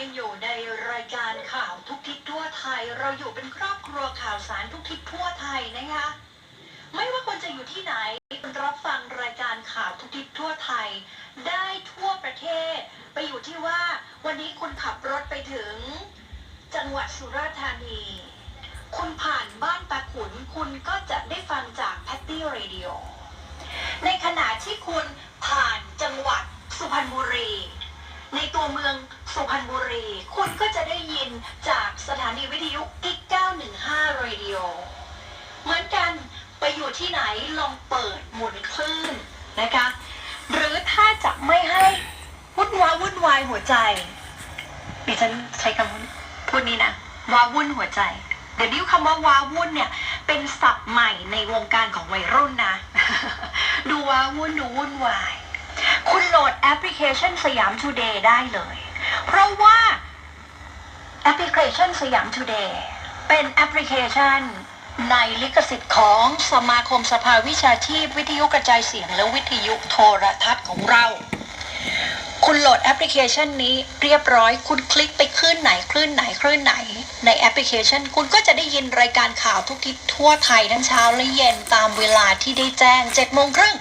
ยังอยู่ในรายการข่าวทุกทิศทั่วไทย เราอยู่เป็นครอบครัวข่าวสารทุกทิศทั่วไทยนะคะ ไม่ว่าคนจะอยู่ที่ไหนคุณรับฟังรายการข่าวทุกทิศทั่วไทย ได้ทั่วประเทศ ไปอยู่ที่ว่า วันนี้คุณขับรถไปถึง จังหวัดสุราษฎร์ธานี คุณผ่านบ้านตาขุน คุณก็จะได้ฟังจากแพตตี้เรดิโอในขณะที่คุณผ่านจังหวัดสุพรรณบุรี ในตัวเมือง สุพรรณบุรี คุณก็จะได้ยินจากสถานีวิทยุกิ๊ก915 Radio เหมือนกันไปอยู่ที่ไหนลองเปิดหมุนคลื่นนะคะ หรือถ้าจะไม่ให้วุ่นวายวุ่นวายหัวใจดิฉันใช้คำพูดนี้นะว้าวุ่นหัวใจเดี๋ยวนี้คำว่าว้าวุ่นเนี่ย เป็นศัพท์ใหม่ในวงการของวัยรุ่นนะ ดูว้าวุ่นดูวุ่นวาย คุณโหลดแอปพลิเคชันสยามทูเดย์ได้เลย เพราะว่าแอปพลิเคชันสยามทูเดย์เป็นแอปพลิเคชันในลิขสิทธิ์ของสมาคมสภาวิชาชีพ วิทยุกระจายเสียงและวิทยุโทรทัศน์ของเรา คุณโหลดแอปพลิเคชันนี้เรียบร้อย คุณคลิกไปคลื่นไหนคลื่นไหนคลื่นไหน ในแอปพลิเคชัน คุณก็จะได้ยินรายการข่าวทุกทิศทั่วไทยทั้งเช้าและเย็นตามเวลาที่ได้แจ้ง7โมงครึ่ง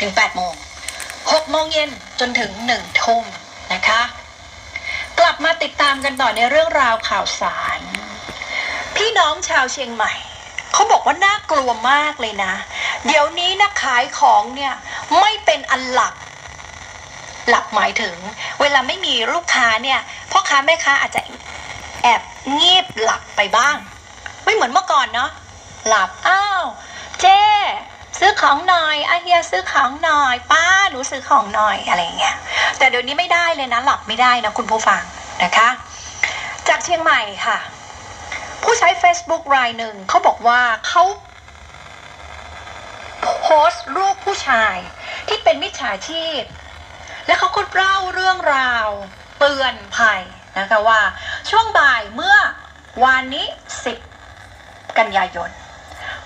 ถึง8โมง6โมงเย็นจนถึง1ทุ่ม นะคะ กลับมาติดตามกันต่อในเรื่องราวข่าวสาร พี่น้องชาวเชียงใหม่เขาบอกว่าน่ากลัวมากเลยนะ เดี๋ยวนี้นะขายของเนี่ยไม่เป็นอันหลัก หลักหมายถึง เวลาไม่มีลูกค้าเนี่ยพ่อค้าแม่ค้าอาจจะแอบเงียบหลับไปบ้าง ไม่เหมือนเมื่อก่อนเนาะหลับอ้าวเจ๊ อของหน่อยอาเฮียซื้อของหน่อย ป้าหนูซื้อของหน่อยอะไรอย่างเงี้ยแต่เดี๋ยวนี้ไม่ได้เลยนะหลับไม่ได้นะคุณผู้ฟังนะคะ จากเชียงใหม่ค่ะ ผู้ใช้ Facebook รายหนึ่งเขาบอกว่าเขาโพสต์รูปผู้ชายที่เป็นมิจฉาชีพ และเขาก็เล่าเรื่องราวเตือนภัยนะคะว่า ช่วงบ่ายเมื่อวานนี้ 10 กันยายน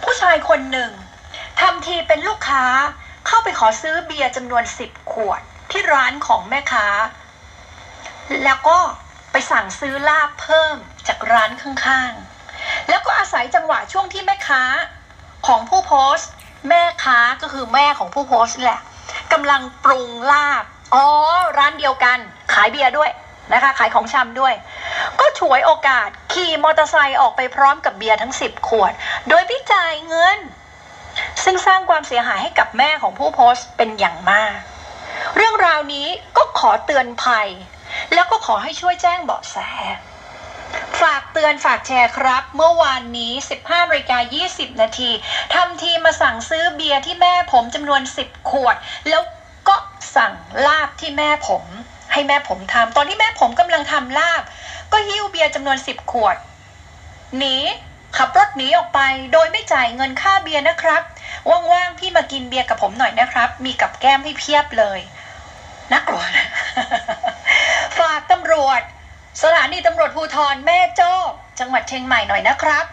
ผู้ชายคนหนึ่ง ทำทีเป็นลูกค้าเข้าไปขอซื้อเบียร์จำนวน10ขวดที่ร้านของแม่ค้า แล้วก็ไปสั่งซื้อลาบเพิ่มจากร้านข้างๆ แล้วก็อาศัยจังหวะช่วงที่แม่ค้าของผู้โพสต์ แม่ค้าก็คือแม่ของผู้โพสต์นี่แหละกำลังปรุงลาบอ๋อร้านเดียวกันขายเบียร์ด้วยนะคะ ขายของชำด้วย ก็ฉวยโอกาสขี่มอเตอร์ไซค์ออกไปพร้อมกับเบียร์ทั้ง 10 ขวด โดยไม่จ่ายเงิน ซึ่งสร้างความเสียหายให้กับแม่ของผู้โพสต์เป็นอย่างมาก เรื่องราวนี้ก็ขอเตือนภัย แล้วก็ขอให้ช่วยแจ้งเบาะแส ฝากเตือนฝากแชร์ครับ เมื่อวานนี้ 15นาฬิกา20 นาทีทำทีมาสั่งซื้อเบียร์ที่แม่ผมจำนวน 10 ขวด แล้วก็สั่งลาบที่แม่ผม ให้แม่ผมทำตอนที่แม่ผมกำลังทำลาบ ก็หิ้วเบียร์จำนวน 10 ขวดหนีขับรถหนีออกไปโดยไม่จ่ายเงินค่าเบียร์นะครับ ว่างๆพี่มากินเบียร์กับผมหน่อยนะครับ มีกับแก้มให้เพียบเลยน่ากลัวนะ ฝากตำรวจ สถานีตำรวจภูธรแม่โจ้จังหวัดเชียงใหม่หน่อยนะครับ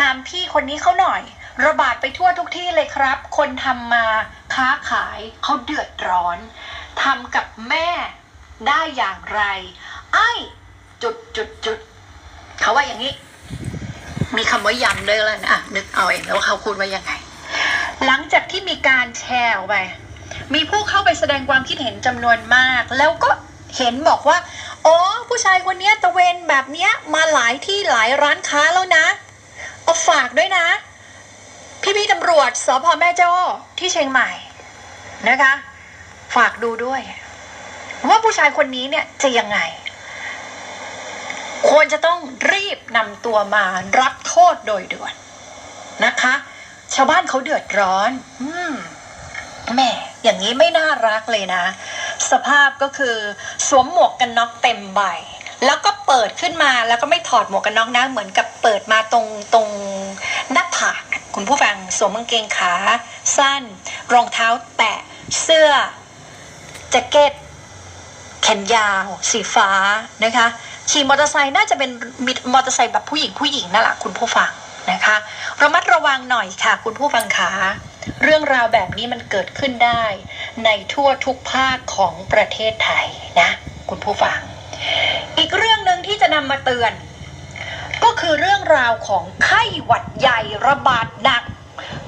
ตามพี่คนนี้เขาหน่อย ระบาดไปทั่วทุกที่เลยครับ คนทำมาค้าขายเขาเดือดร้อนทำกับแม่ได้อย่างไร ไอ้จุดจุดจุดเขาว่าอย่างนี้ มีคำว่ายำด้วยแล้วนะอะนึกเอาเองแล้วเขาพูดว่ายังไง หลังจากที่มีการแชร์ออกไป มีผู้เข้าไปแสดงความคิดเห็นจำนวนมาก แล้วก็เห็นบอกว่า อ๋อ ผู้ชายคนนี้ตะเวนแบบเนี้ยมาหลายที่หลายร้านค้าแล้วนะ เอาฝากด้วยนะ พี่พี่ตำรวจสพแม่จ้อที่เชียงใหม่นะคะ ฝากดูด้วย ว่าผู้ชายคนนี้เนี่ยจะยังไง ควรจะต้องรีบนำตัวมารับโทษโดยด่วนนะคะ ชาวบ้านเขาเดือดร้อน อืมแหม่อย่างนี้ไม่น่ารักเลยนะ สภาพก็คือสวมหมวกกันน็อกเต็มใบ แล้วก็เปิดขึ้นมาแล้วก็ไม่ถอดหมวกกันน็อกนะเหมือนกับเปิดมาตรงตรงหน้าผากคุณผู้ฟังสวมกางเกงขา สั้น รองเท้าแตะเสื้อแจ็คเก็ตแขนยาว สีฟ้านะคะขี่มอเตอร์ไซค์น่าจะเป็นมอเตอร์ไซค์แบบผู้หญิงผู้หญิงนั่นแหละคุณผู้ฟัง นะคะระมัดระวังหน่อยค่ะคุณผู้ฟังขาเรื่องราวแบบนี้มันเกิดขึ้นได้ ในทั่วทุกภาคของประเทศไทยนะคุณผู้ฟัง อีกเรื่องหนึ่งที่จะนำมาเตือน ก็คือเรื่องราวของไข้หวัดใหญ่ระบาดหนัก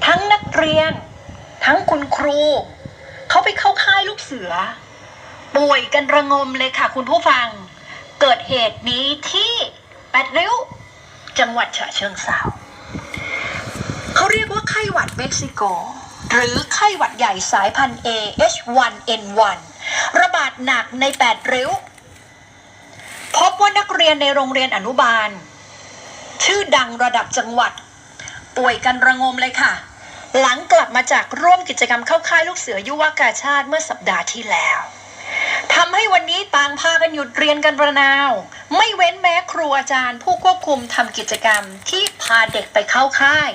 ทั้งนักเรียน ทั้งคุณครู เขาไปเข้าค่ายลูกเสือ ป่วยกันระงมเลยค่ะคุณผู้ฟัง เกิดเหตุนี้ที่แปดริ้ว จังหวัดฉะเชิงเทรา เรียกว่าไข้หวัดเม็กซิโก หรือไข้หวัดใหญ่สายพันธุ์ A H1N1 ระบาดหนักในแปดริ้ว พบว่านักเรียนในโรงเรียนอนุบาล ชื่อดังระดับจังหวัด ป่วยกันระงมเลยค่ะ หลังกลับมาจากร่วมกิจกรรมเข้าค่ายลูกเสือยุวกาชาติเมื่อสัปดาห์ที่แล้วทำให้วันนี้ต่างพากันหยุดเรียนกันระนาว ไม่เว้นแม้ครูอาจารย์ผู้ควบคุมทำกิจกรรมที่พาเด็กไปเข้าค่าย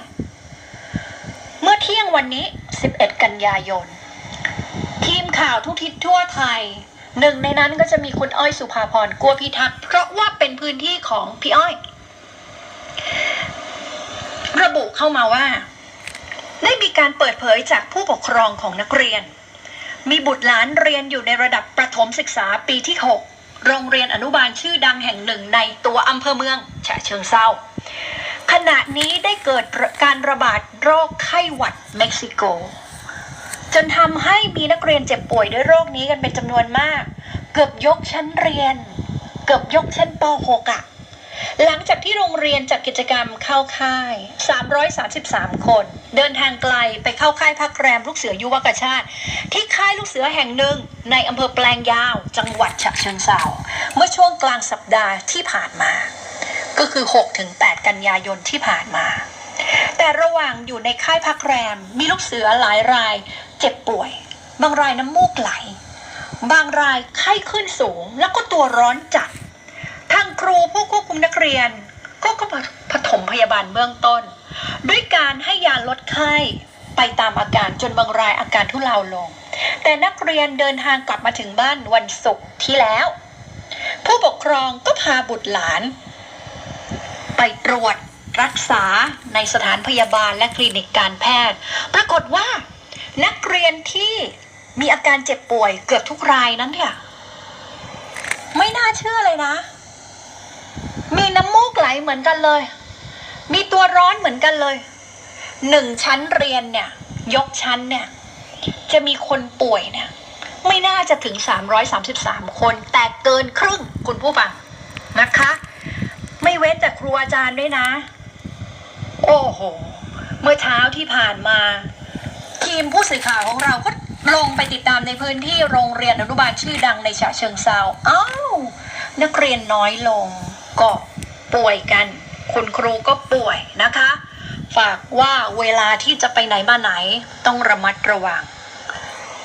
เมื่อเที่ยงวันนี้ 11 กันยายน ทีมข่าวทุกทิศทั่วไทย หนึ่งในนั้นก็จะมีคุณอ้อยสุภาพรกัวพิทักษ์เพราะว่าเป็นพื้นที่ของพี่อ้อย ระบุเข้ามาว่า ได้มีการเปิดเผยจากผู้ปกครองของนักเรียน มีบุตรหลานเรียนอยู่ในระดับประถมศึกษาปีที่ 6 โรงเรียนอนุบาลชื่อดังแห่งหนึ่งในตัวอำเภอเมืองฉะเชิงเซา ขณะนี้ได้เกิดการระบาดโรคไข้หวัดเม็กซิโก จนทำให้มีนักเรียนเจ็บป่วยด้วยโรคนี้กันเป็นจำนวนมาก เกือบยกชั้นเรียน เกือบยกชั้นป .6 อะหลังจากที่โรงเรียนจัดกิจกรรมเข้าค่าย 333 คน เดินทางไกลไปเข้าค่ายพักแรมลูกเสือยุวกชาติ ที่ค่ายลูกเสือแห่งหนึ่งในอำเภอแปลงยาว จังหวัดฉะเชิงเทราเมื่อช่วงกลางสัปดาห์ที่ผ่านมา ก็คือ 6-8 กันยายนที่ผ่านมา แต่ระหว่างอยู่ในค่ายพักแรม มีลูกเสือหลายรายเจ็บป่วย บางรายน้ำมูกไหล บางรายไข้ขึ้นสูงแล้วก็ตัวร้อนจัด ทางครูผู้ควบคุมนักเรียน ก็ก็ปฐมพยาบาลเบื้องต้น ด้วยการให้ยาลดไข้ไปตามอาการจนบางรายอาการทุเลาลง แต่นักเรียนเดินทางกลับมาถึงบ้านวันศุกร์ที่แล้ว ผู้ปกครองก็พาบุตรหลาน ไปตรวจรักษาในสถานพยาบาลและคลินิกการแพทย์ ปรากฏว่า นักเรียนที่มีอาการเจ็บป่วยเกือบทุกรายนั้นเนี่ยไม่น่าเชื่อเลยนะ มีน้ำมูกไหลเหมือนกันเลย มีตัวร้อนเหมือนกันเลยหนึ่งชั้นเรียนเนี่ย ยกชั้นเนี่ย จะมีคนป่วยเนี่ย ไม่น่าจะถึง 333 คน แต่เกินครึ่งคุณผู้ฟังนะคะ ไม่เว้นแต่ครูอาจารย์ด้วยนะ โอ้โห เมื่อเช้าที่ผ่านมา ทีมผู้สื่อข่าวของเราก็ลงไปติดตามในพื้นที่โรงเรียนอนุบาลชื่อดังในฉะเชิงเซาอ้าวนักเรียนน้อยลงก็ป่วยกัน คุณครูก็ป่วยนะคะ ฝากว่าเวลาที่จะไปไหนมาไหนต้องระมัดระวัง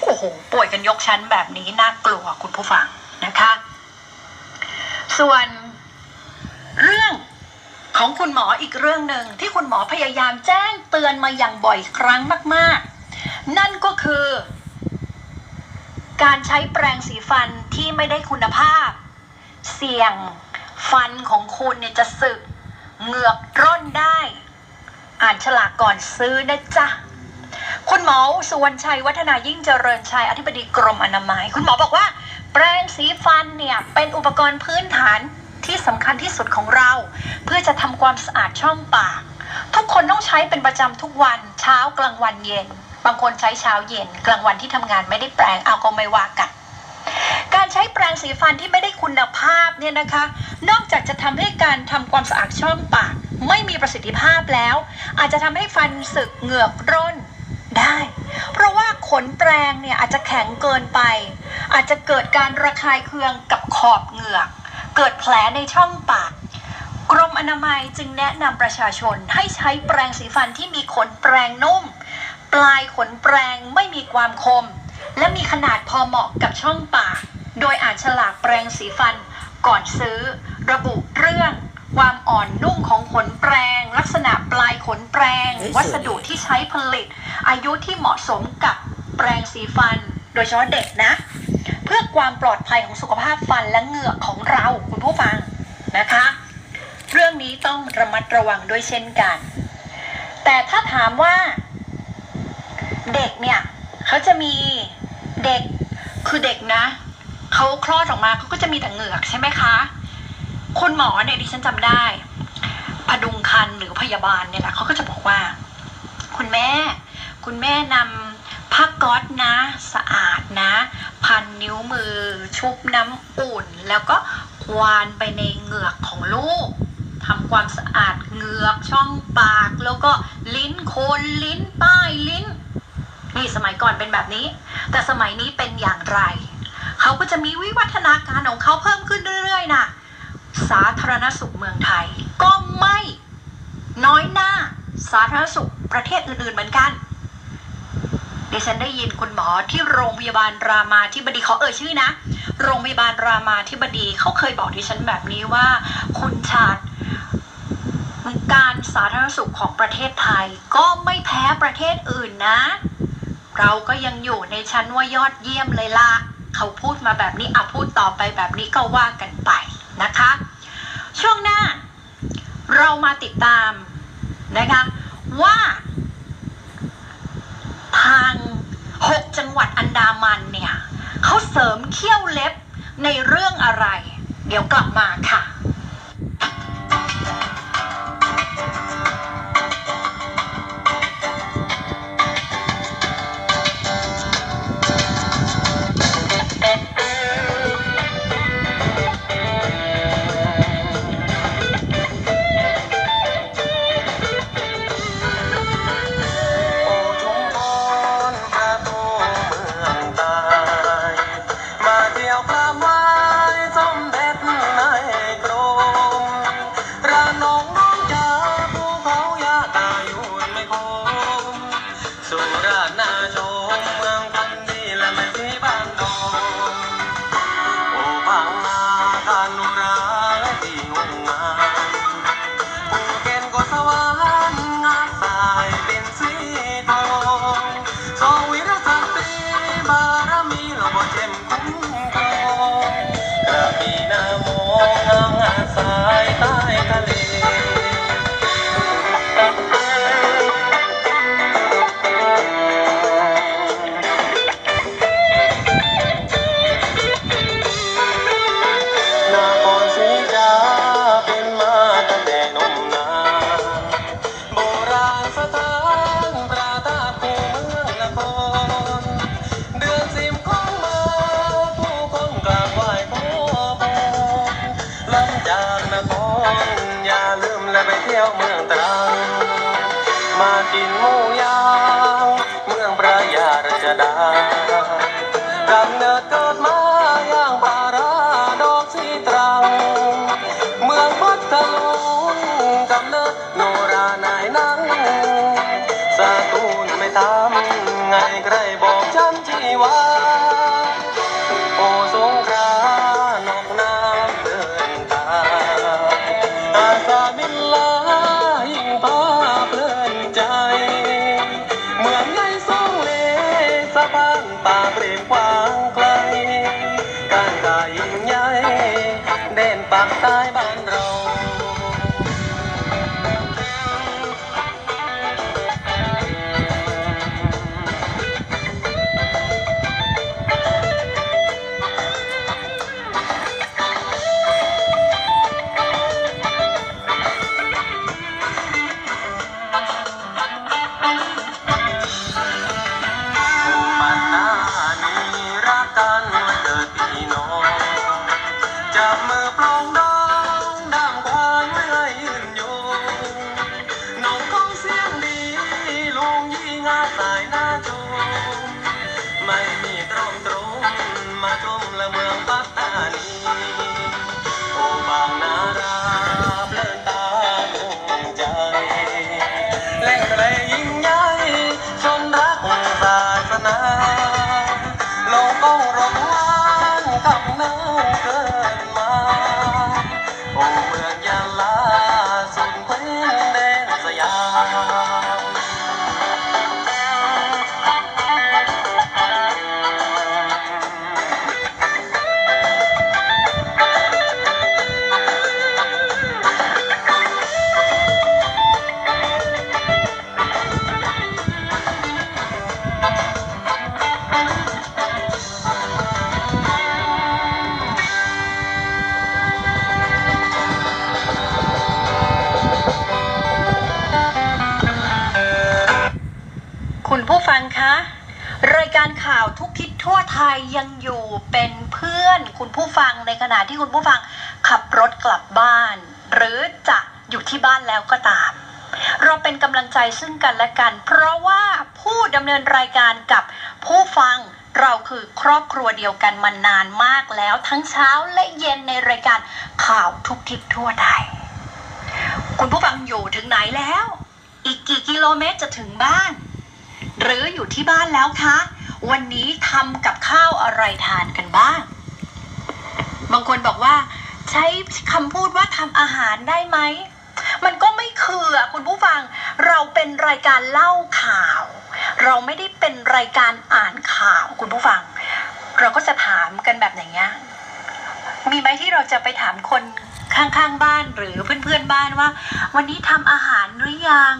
โอ้โหป่วยกันยกชั้นแบบนี้น่ากลัวคุณผู้ฟังนะคะ ส่วน เรื่องของคุณหมออีกเรื่องหนึ่งที่คุณหมอพยายามแจ้งเตือนมาอย่างบ่อยครั้งมาก ๆ นั่นก็คือ การใช้แปรงสีฟันที่ไม่ได้คุณภาพ เสี่ยงฟันของคุณเนี่ยจะสึกเหงือกร่นได้ อ่านฉลากก่อนซื้อนะจ๊ะคุณหมอสุวรรณชัยวัฒนายิ่งเจริญชัยอธิบดีกรมอนามัย คุณหมอบอกว่า แปรงสีฟันเนี่ยเป็นอุปกรณ์พื้นฐาน ที่สำคัญที่สุดของเรา เพื่อจะทำความสะอาดช่องปาก ทุกคนต้องใช้เป็นประจำทุกวันเช้ากลางวันเย็น บางคนใช้เช้าเย็น กลางวันที่ทำงานไม่ได้แปรงเอาก็ไม่ว่ากันการใช้แปรงสีฟันที่ไม่ได้คุณภาพเนี่ยนะคะ นอกจากจะทำให้การทำความสะอาดช่องปาก ไม่มีประสิทธิภาพแล้ว อาจจะทำให้ฟันสึกเหงือกร่นได้ เพราะว่าขนแปรงเนี่ยอาจจะแข็งเกินไป อาจจะเกิดการระคายเคืองกับขอบเหงือก เกิดแผลในช่องปาก กรมอนามัยจึงแนะนำประชาชนให้ใช้แปรงสีฟันที่มีขนแปรงนุ่ม ปลายขนแปรงไม่มีความคม และมีขนาดพอเหมาะกับช่องปาก โดยอ่านฉลากแปรงสีฟันก่อนซื้อ ระบุเรื่อง ความอ่อนนุ่มของขนแปรง ลักษณะปลายขนแปรง วัสดุที่ใช้ผลิต อายุที่เหมาะสมกับแปรงสีฟัน โดยเฉพาะเด็กนะ เพื่อความปลอดภัยของสุขภาพฟันและเหงือกของเราคุณผู้ฟังนะคะ เรื่องนี้ต้องระมัดระวังด้วยเช่นกัน แต่ถ้าถามว่า เด็กเนี่ยเขาจะมีเด็กคือเด็กนะเขาคลอดออกมาเขาก็จะมีแต่เหงือกใช่ไหมคะคุณหมอเนี่ยดิฉันจำได้พดุงคันหรือพยาบาลเนี่ยแหละเขาก็จะบอกว่า คุณแม่ คุณแม่นำผ้าก๊อซนะ สะอาด นะ พันนิ้วมือ ชุบน้ำอุ่น แล้วก็ควานไปในเหงือกของลูกทำความสะอาดเหงือกช่องปาก แล้วก็ลิ้นโคนลิ้นป้ายลิ้น นี่สมัยก่อนเป็นแบบนี้ แต่สมัยนี้เป็นอย่างไร เขาก็จะมีวิวัฒนาการของเขาเพิ่มขึ้นเรื่อยๆนะสาธารณสุขเมืองไทย ก็ไม่น้อยหน้าสาธารณสุขประเทศอื่นๆเหมือนกัน ดิฉันได้ยินคุณหมอที่โรงพยาบาลรามาธิบดีเขอเอ่ยชื่อนะ โรงพยาบาลรามาธิบดีเขาเคยบอกดิฉันแบบนี้ว่า คุณชาติการสาธารณสุขของประเทศไทย ก็ไม่แพ้ประเทศอื่นนะ เราก็ยังอยู่ในชั้นว่ายอดเยี่ยมเลยล่ะเขาพูดมาแบบนี้อะพูดต่อไปแบบนี้ก็ว่ากันไปนะคะ ช่วงหน้า เรามาติดตามนะคะว่า ทาง6จังหวัดอันดามันเนี่ยเขาเสริมเขี้ยวเล็บในเรื่องอะไร เดี๋ยวกลับมาค่ะากำเนิ งยี่ง ทุกทิศทั่วไทยยังอยู่เป็นเพื่อนคุณผู้ฟังในขณะที่คุณผู้ฟังขับรถกลับบ้าน หรือจะอยู่ที่บ้านแล้วก็ตาม เราเป็นกำลังใจซึ่งกันและกัน เพราะว่าผู้ดำเนินรายการกับผู้ฟังเราคือครอบครัวเดียวกันมานานมากแล้วทั้งเช้าและเย็นในรายการข่าวทุกทิศทั่วไทย คุณผู้ฟังอยู่ถึงไหนแล้ว อีกกี่กิโลเมตรจะถึงบ้าน หรืออยู่ที่บ้านแล้วคะ วันนี้ทำกับข้าวอะไรทานกันบ้าง บางคนบอกว่า ใช้คำพูดว่าทำอาหารได้ไหม มันก็ไม่คืออะคุณผู้ฟัง เราเป็นรายการเล่าข่าว เราไม่ได้เป็นรายการอ่านข่าวคุณผู้ฟัง เราก็จะถามกันแบบอย่างเงี้ยมีไหมที่เราจะไปถามคนข้างๆบ้านหรือเพื่อนๆบ้านว่า วันนี้ทำอาหารหรือยัง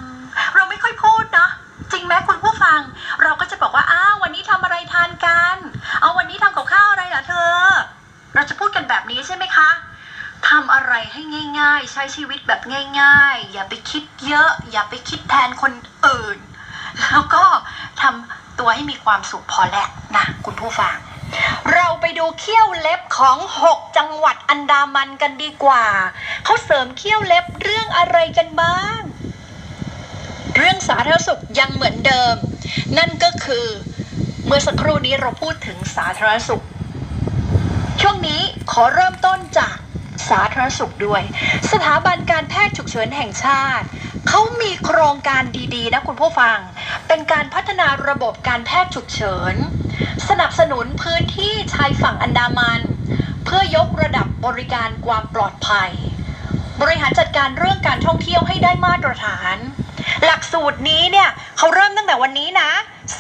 เราไม่ค่อยพูดเนาะ จริงไหมคุณผู้ฟัง เราก็จะบอกว่าอ้าววันนี้ทำอะไรทานกัน เอาวันนี้ทำกับข้าวอะไรเหรอเธอ เราจะพูดกันแบบนี้ใช่ไหมคะทำอะไรให้ง่าย ๆ ใช้ชีวิตแบบง่าย ๆ อย่าไปคิดเยอะ อย่าไปคิดแทนคนอื่น แล้วก็ทำตัวให้มีความสุขพอแล้วนะคุณผู้ฟัง เราไปดูเขี้ยวเล็บของ 6 จังหวัดอันดามันกันดีกว่า เขาเสริมเขี้ยวเล็บเรื่องอะไรกันบ้าง ธารณสุขยังเหมือนเดิม นั่นก็คือเมื่อสักครู่นี้เราพูดถึงสาธารณสุข ช่วงนี้ขอเริ่มต้นจากสาธารณสุขด้วย สถาบันการแพทย์ฉุกเฉินแห่งชาติ เขามีโครงการดีๆ นะคุณผู้ฟัง เป็นการพัฒนาระบบการแพทย์ฉุกเฉิน สนับสนุนพื้นที่ชายฝั่งอันดามัน เพื่อยกระดับบริการความปลอดภัย บริหารจัดการเรื่องการท่องเที่ยวให้ได้มาตรฐาน หลักสูตรนี้เนี่ยเขาเริ่มตั้งแต่วันนี้นะ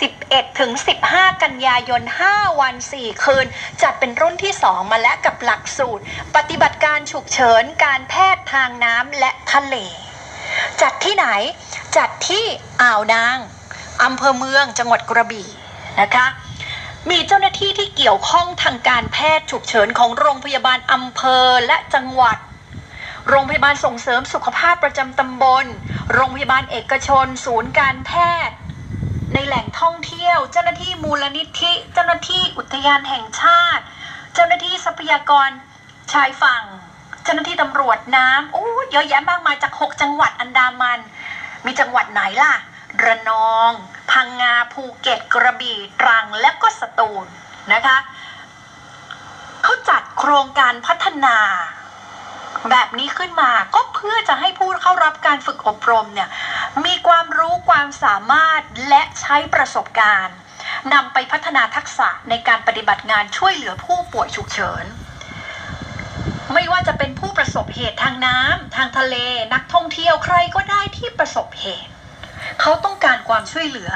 11 ถึง 15 กันยายน 5 วัน 4 คืน จัดเป็นรุ่นที่ 2 มาแล้วกับหลักสูตร ปฏิบัติการฉุกเฉินการแพทย์ทางน้ำและทะเล จัดที่ไหน จัดที่อ่าวนางอำเภอเมืองจังหวัดกระบี่นะคะมีเจ้าหน้าที่ที่เกี่ยวข้องทางการแพทย์ฉุกเฉินของโรงพยาบาลอำเภอและจังหวัด โรงพยาบาลส่งเสริมสุขภาพประจำตำบล โรงพยาบาลเอกชน ศูนย์การแพทย์ ในแหล่งท่องเที่ยว เจ้าหน้าที่มูลนิธิ เจ้าหน้าที่อุทยานแห่งชาติ เจ้าหน้าที่ทรัพยากรชายฝั่ง เจ้าหน้าที่ตำรวจน้ำโอ้เยอะแยะมากมายจาก 6 จังหวัดอันดามัน มีจังหวัดไหนล่ะ ระนอง พังงาภูเก็ตกระบี่ตรังและก็สตูลนะคะเขาจัดโครงการพัฒนา แบบนี้ขึ้นมาก็เพื่อจะให้ผู้เข้ารับการฝึกอบรมเนี่ยมีความรู้ความสามารถและใช้ประสบการณ์นำไปพัฒนาทักษะในการปฏิบัติงานช่วยเหลือผู้ป่วยฉุกเฉิน ไม่ว่าจะเป็นผู้ประสบเหตุทางน้ำทางทะเลนักท่องเที่ยวใครก็ได้ที่ประสบเหตุ เขาต้องการความช่วยเหลือ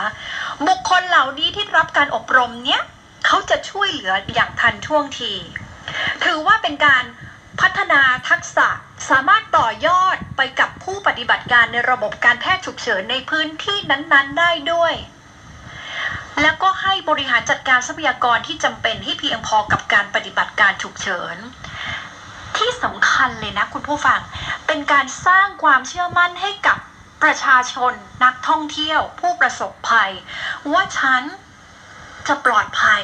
บุคคลเหล่านี้ที่รับการอบรมเนี้ยเขาจะช่วยเหลืออย่างทันท่วงที ถือว่าเป็นการ พัฒนาทักษะสามารถต่อยอดไปกับผู้ปฏิบัติการในระบบการแพทย์ฉุกเฉินในพื้นที่นั้นๆ ได้ด้วย แล้วก็ให้บริหารจัดการทรัพยากรที่จำเป็นให้เพียงพอกับการปฏิบัติการฉุกเฉิน ที่สำคัญเลยนะคุณผู้ฟัง เป็นการสร้างความเชื่อมั่นให้กับประชาชนนักท่องเที่ยวผู้ประสบภัย ว่าฉันจะปลอดภัย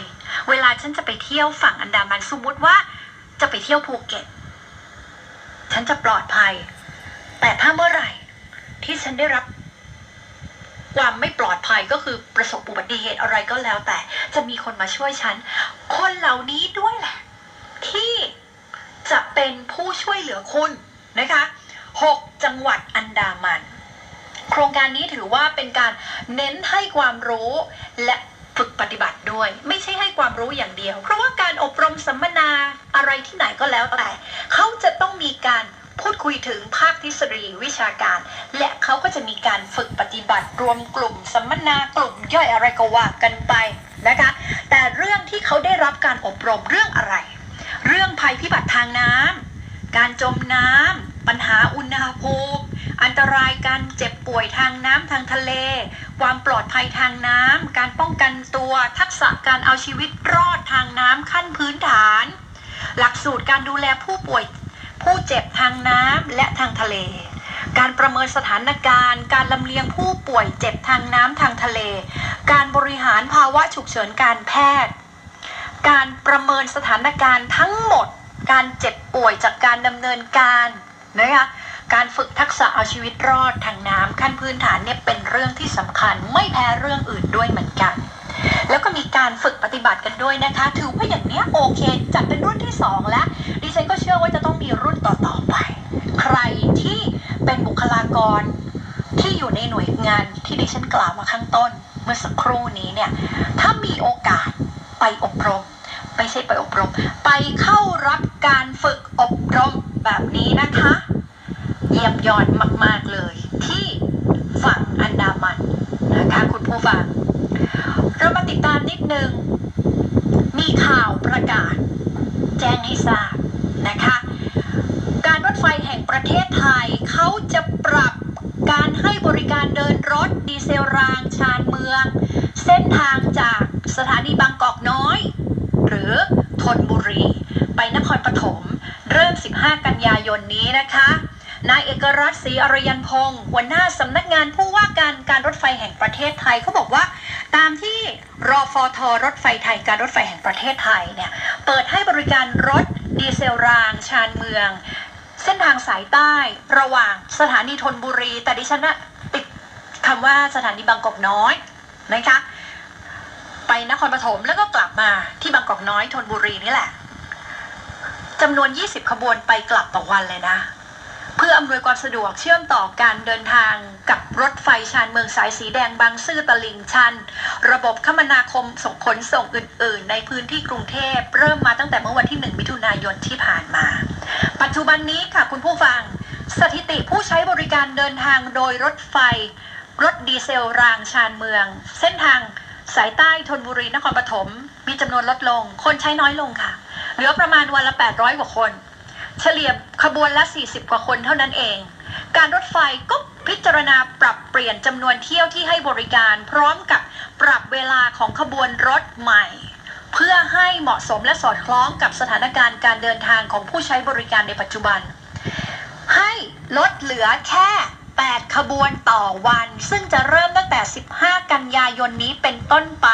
เวลาฉันจะไปเที่ยวฝั่งอันดามันสมมติว่าจะไปเที่ยวภูเก็ต ฉันจะปลอดภัย แต่ถ้าเมื่อไหร่ ที่ฉันได้รับความไม่ปลอดภัยก็คือประสบอุบัติเหตุอะไรก็แล้ว แต่จะมีคนมาช่วยฉัน คนเหล่านี้ด้วยแหละ ที่จะเป็นผู้ช่วยเหลือคุณนะคะหกจังหวัดอันดามัน โครงการนี้ถือว่าเป็นการเน้นให้ความรู้และฝึกปฏิบัติด้วย ไม่ใช่ให้ความรู้อย่างเดียว เพราะว่าการอบรมสัมมนา อะไรที่ไหนก็แล้วแต่ เขาจะต้องมีการพูดคุยถึงภาคทฤษฎีวิชาการ และเขาก็จะมีการฝึกปฏิบัติรวมกลุ่ม สัมมนากลุ่มย่อยอะไรก็ว่ากันไปนะคะ แต่เรื่องที่เขาได้รับการอบรมเรื่องอะไร เรื่องภัยพิบัติทางน้ำการจมน้ำปัญหาอุณหภูมิอันตรายการเจ็บป่วยทางน้ำทางทะเล ความปลอดภัยทางน้ำการป้องกันตัว ทักษะการเอาชีวิตรอดทางน้ำขั้นพื้นฐาน หลักสูตรการดูแลผู้ป่วย ผู้เจ็บทางน้ำและทางทะเล การประเมินสถานการณ์ การลำเลียงผู้ป่วยเจ็บทางน้ำทางทะเล การบริหารภาวะฉุกเฉินการแพทย์ การประเมินสถานการณ์ทั้งหมด การเจ็บป่วยจากการดำเนินการนะคะการฝึกทักษะเอาชีวิตรอดทางน้ำขั้นพื้นฐานเนี่ยเป็นเรื่องที่สำคัญไม่แพ้เรื่องอื่นด้วยเหมือนกัน แล้วก็มีการฝึกปฏิบัติกันด้วยนะคะ ถือว่าอย่างนี้โอเค จัดเป็นรุ่นที่สองแล้ว ดิฉันก็เชื่อว่าจะต้องมีรุ่นต่อๆไป ใครที่เป็นบุคลากรที่อยู่ในหน่วยงานที่ดิฉันกล่าวมาข้างต้น เมื่อสักครู่นี้เนี่ย ถ้ามีโอกาสไปอบรมไม่ใช่ไปอบรม ไปเข้ารับการฝึกอบรมแบบนี้นะคะ เยี่ยมยอดมาก ๆ เลย ที่ฝั่งอันดามันนะคะคุณผู้ฟัง เรามาติดตามนิดนึง มีข่าวประกาศ แจ้งให้ทราบนะคะ การรถไฟแห่งประเทศไทยเขาจะปรับการให้บริการเดินรถดีเซลรางชานเมือง เส้นทางจากสถานีบางกอกน้อย หรือธนบุรี ไปนครปฐม เริ่ม 15 กันยายนนี้นะคะ นายเอกรัตน์ศรีอรยันพงศ์หัวหน้าสำนักงานผู้ว่าการการรถไฟแห่งประเทศไทยเขาบอกว่า ตามที่รอฟทรถไฟไทยการรถไฟแห่งประเทศไทยเนี่ยเปิดให้บริการรถดีเซลราง ชานเมือง เส้นทางสายใต้ระหว่างสถานีธนบุรี แต่ดิฉันนะติดคำว่าสถานีบางกอกน้อยนะคะไปนครปฐมแล้วก็กลับมาที่บางกอกน้อยธนบุรีนี่แหละจำนวน 20 ขบวนไปกลับต่อวันเลยนะ เพื่ออำนวยความสะดวกเชื่อมต่อการเดินทางกับรถไฟชานเมืองสายสีแดงบางซื่อตลิ่งชัน ระบบคมนาคมส่งขนส่งอื่น ๆ ในพื้นที่กรุงเทพเริ่มมาตั้งแต่เมื่อวันที่ 1 มิถุนายนที่ผ่านมา ปัจจุบันนี้ค่ะคุณผู้ฟัง สถิติผู้ใช้บริการเดินทางโดยรถไฟ รถดีเซลรางชานเมือง เส้นทางสายใต้ธนบุรีนครปฐมมีจำนวนลดลง คนใช้น้อยลงค่ะ เหลือประมาณวันละ 800 กว่าคน เฉลี่ยขบวนละ 40 กว่าคนเท่านั้นเอง การรถไฟก็พิจารณาปรับเปลี่ยนจำนวนเที่ยวที่ให้บริการพร้อมกับปรับเวลาของขบวนรถใหม่ เพื่อให้เหมาะสมและสอดคล้องกับสถานการณ์การเดินทางของผู้ใช้บริการในปัจจุบัน ให้ลดเหลือแค่ 8 ขบวนต่อวัน ซึ่งจะเริ่มตั้งแต่ 15 กันยายนนี้เป็นต้นไป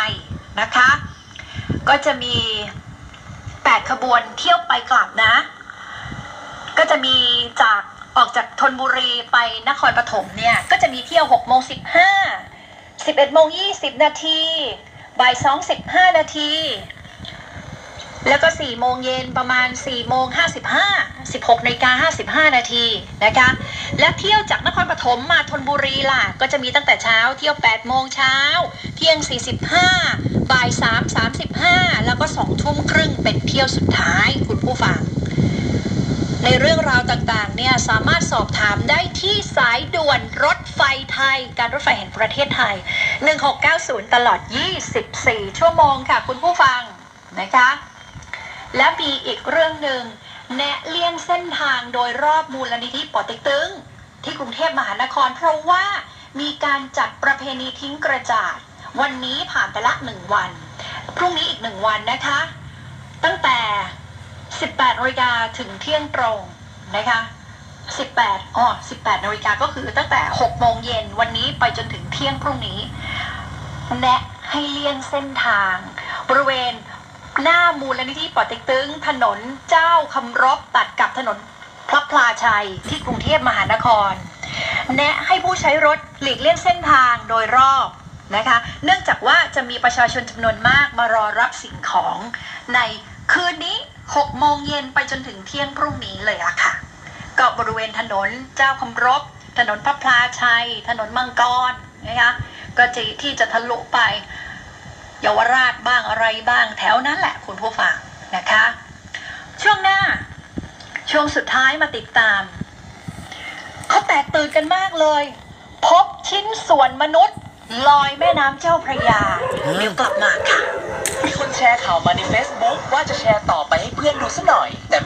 นะคะ ก็จะมี 8 ขบวนเที่ยวไปกลับนะ ก็จะมีจากออกจากธนบุรีไปนครปฐมเนี่ย ก็จะมีเที่ยว6โมง15 11โมง20 นาทีบ่าย2 15 นาที แล้วก็4โมงเย็นประมาณ4โมง55 16นาฬิกา55 นาทีนะคะ และเที่ยวจากนครปฐมมาธนบุรีล่ะ ก็จะมีตั้งแต่เช้าเที่ยว8โมงเช้า เที่ยง 45 บ่าย 3 35 แล้วก็2ทุ่มครึ่งเป็นเที่ยวสุดท้ายคุณผู้ฟัง ในเรื่องราวต่างๆ เนี่ยสามารถสอบถามได้ที่สายด่วนรถไฟไทย การรถไฟแห่งประเทศไทย 1690 ตลอด 24 ชั่วโมงค่ะคุณผู้ฟังนะคะ และมีอีกเรื่องหนึ่งแนะเลี่ยงเส้นทางโดยรอบมูลนิธิปอเต็กตึง ที่กรุงเทพมหานคร เพราะว่ามีการจัดประเพณีทิ้งกระจาด วันนี้ผ่านไปละหนึ่งวัน พรุ่งนี้อีกหนึ่งวันนะคะ ตั้งแต่ 18นาฬิกาถึงเที่ยงตรงนะคะ18อ๋อ18นาฬิกาก็คือตั้งแต่6โมงเย็นวันนี้ไปจนถึงเที่ยงพรุ่งนี้ แนะให้เลี่ยงเส้นทาง บริเวณหน้ามูลนิธิปอเต็กตึง ถนนเจ้าคำรบตัดกับถนนพระพลาชัยที่กรุงเทพมหานคร แนะให้ผู้ใช้รถหลีกเลี่ยงเส้นทางโดยรอบนะคะ เนื่องจากว่าจะมีประชาชนจำนวนมากมารอรับสิ่งของในคืนนี้ 6 โมงเย็นไปจนถึงเที่ยงพรุ่งนี้เลยอะค่ะ ก็บริเวณถนนเจ้าคำรบ ถนนพระพลาชัย ถนนมังกรนะคะก็จะที่จะทะลุไปเยาวราชบ้างอะไรบ้างแถวนั้นแหละคุณผู้ฟังนะคะ ช่วงหน้า ช่วงสุดท้ายมาติดตาม เขาแตกตื่นกันมากเลย พบชิ้นส่วนมนุษย์ ลอยแม่น้ำเจ้าพระยา เดี๋ยวกลับมาค่ะ มีคนแชร์ข่าวมาใน Facebook ว่าจะแชร์ต่อไปให้เพื่อนดูสักหน่อยแต่